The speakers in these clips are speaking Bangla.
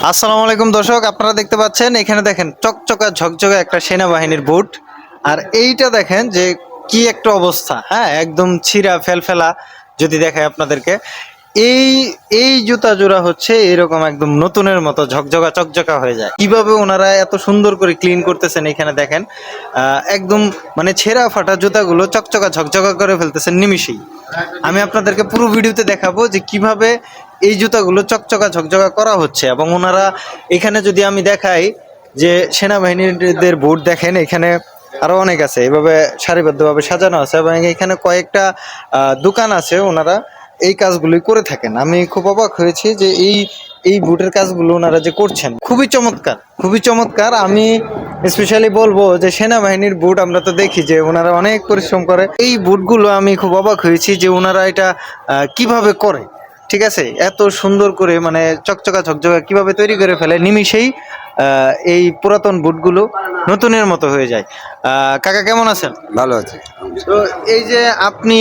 আসসালামু আলাইকুম দর্শক, আপনারা দেখতে পাচ্ছেন, এখানে দেখেন চকচকা ঝকঝকা একটা সেনাবাহিনীর বুট। আর এইটা দেখেন যে কি একটা অবস্থা হ্যাঁ একদম ছিঁড়া, ফেলফেলা যদি দেখায় আপনাদেরকে। এই এই জুতা জোড়া হচ্ছে এরকম একদম নতুনের মতো ঝকঝকা চকচকা হয়ে যায়। কীভাবে ওনারা এত সুন্দর করে ক্লিন করতেছেন এখানে দেখেন একদম মানে ছেঁড়া ফাটা জুতাগুলো চকচকা, ঝকঝকা করে ফেলতেছেন নিমিষেই। আমি আপনাদেরকে পুরো ভিডিওতে দেখাবো যে কীভাবে এই জুতাগুলো চকচকা ঝকঝকা করা হচ্ছে এবং ওনারা এখানে যদি আমি দেখাই যে সেনাবাহিনীদের বোর্ড দেখেন, এখানে আরও অনেক আছে। এভাবে সারিবদ্ধভাবে সাজানো আছে এবং এখানে কয়েকটা দোকান আছে ওনারা এই কাজগুলোই করে থাকেন। আমি খুব অবাক হয়েছি যে এই এই বুটের কাজগুলো ওনারা যে করছেন। খুবই চমৎকার খুবই চমৎকার। আমি স্পেশালি বলব যে সেনাবাহিনীর বুট আমরা তো দেখি যে ওনারা অনেক পরিশ্রম করে। এই বুটগুলো আমি খুব অবাক হয়েছি যে ওনারা এটা কীভাবে করে? ঠিক আছে? এত সুন্দর করে মানে চকচকা ঝকঝকা কীভাবে তৈরি করে ফেলে? নিমিষেই এই পুরাতন বুটগুলো নতুনের মতো হয়ে যায়। কাকা কেমন আছেন? ভালো আছে। তো এই যে আপনি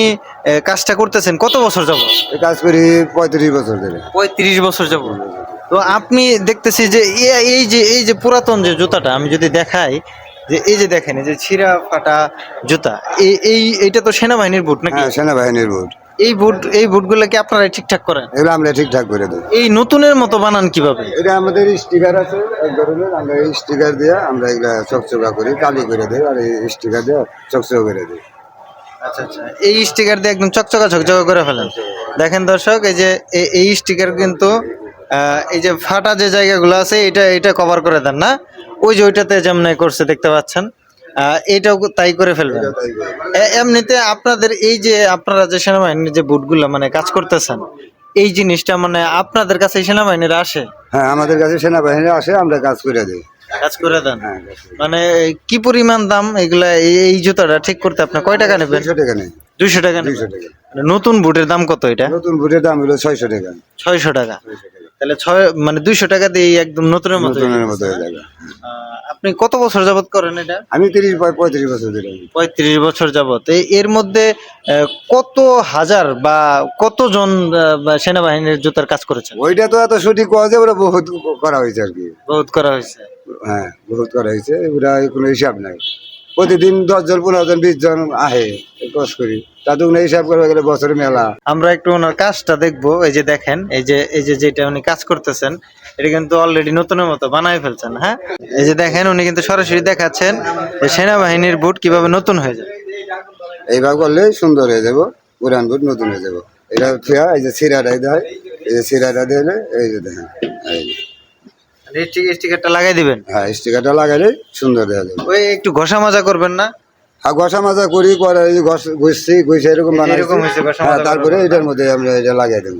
কাজটা করতেছেন কত বছর যাব কাজ করি পঁয়ত্রিশ বছর ধরে। পঁয়ত্রিশ বছর যাব তো আপনি দেখতেছি যে এই যে এই যে পুরাতন যে জুতাটা আমি যদি দেখাই যে এই যে দেখেন এই যে ছিঁড়া ফাটা জুতা এই এই এইটা তো সেনাবাহিনীর বুট নাকি? হ্যাঁ সেনাবাহিনীর বুট। এই বুট এই বুটগুলো কি আপনারা ঠিকঠাক করেন? এগুলো আমরা ঠিকঠাক করে দেবো এই নতুনের মতো বানান কীভাবে? এটা আমাদের স্টিকার আছে এক ধরনের। আমরা এই স্টিকার দিয়ে আমরা এগুলা চকচকা করি কালি করে দিই আর এই স্টিকার দিয়ে চকচকা করে দিই। আচ্ছা আচ্ছা। এই স্টিকার দিয়ে একদম চকচকা ঝকঝকা করে ফেলেন। দেখেন দর্শক এই যে এই স্টিকার কিন্তু এই যে ফাটা যে জায়গাগুলো আছে এটা এটা কভার করে দেন না? ওই যে ওইটাতে যেমন করছে দেখতে পাচ্ছেন। এটাও তাই করে ফেলবেন। এমনিতে আপনাদের এই যে আপনারা যে সেনাবাহিনীর যে বুটগুলো মানে কাজ করতেছেন এই জিনিসটা মানে আপনাদের কাছে সেনাবাহিনীরা আসে? হ্যাঁ আমাদের কাছে সেনাবাহিনী আসে আমরা কাজ করে দিই। কাজ করে দেন? হ্যাঁ। মানে কি পরিমাণ দাম? এগুলা এই- জুতাটা ঠিক করতে আপনি কয় টাকা নেবেন? দুইশো টাকা নেই। দুইশো টাকা নেবেন? মানে নতুন বুটের দাম কত এটা? নতুন বুটের দাম হলো ছয়শো টাকা। ছয়শো টাকা। তাহলে ছয় মানে দুইশো টাকা দিয়ে একদম নতুনের মতো হয়ে নতুনের মতো হয়ে যাবে। আপনি কত বছর যাবত করেন এটা? আমি তিরিশ পঁয়ত্রিশ বছর ধরে পঁয়ত্রিশ বছর যাবত এর মধ্যে কত হাজার বা কতজন সেনাবাহিনীর জুতার কাজ করেছেন? ওইটা তো এত সঠিক কওয়া যায় ওরা বহুত করা হয়েছে আর কি। বহুত করা হয়েছে। হ্যাঁ বহুত করা হয়েছে ওরা কোনো হিসাব নাই। প্রতিদিন দশ জন পনেরো জন বিশ জন আহে কষ্ট করি। তাতে কোনো হিসাব করবে গেলে বছরে মেলা। আমরা একটু ওনার কাজটা দেখব এই যে দেখেন এই যে এই যে যেটা উনি কাজ করতেছেন এটা কিন্তু অলরেডি নতুনের মতো বানায় ফেলছেন হ্যাঁ? এই যে দেখেন উনি কিন্তু সরাসরি দেখাচ্ছেন যে সেনাবাহিনীর বুট কীভাবে নতুন হয়ে যায়। এইভাবে করলে সুন্দর হয়ে যাব পুরান বুট নতুন হয়ে যাব। এটা এই যে সিরাটাই দেয় এই যে সিরাটা দিলে এই যে দেখেন এই যে। স্টিকারটা লাগাই দিবেন? হ্যাঁ স্টিকারটা লাগাইলে সুন্দর দেওয়া যাবে। ওই একটু ঘষা মাজা করবেন না? আর ঘষা মাজা করি করে ঘষছি ঘষে এরকম বানাইছি। এরকম হয়েছে, হ্যাঁ তারপরে এটার মধ্যে আমরা এটা লাগাই দেবো।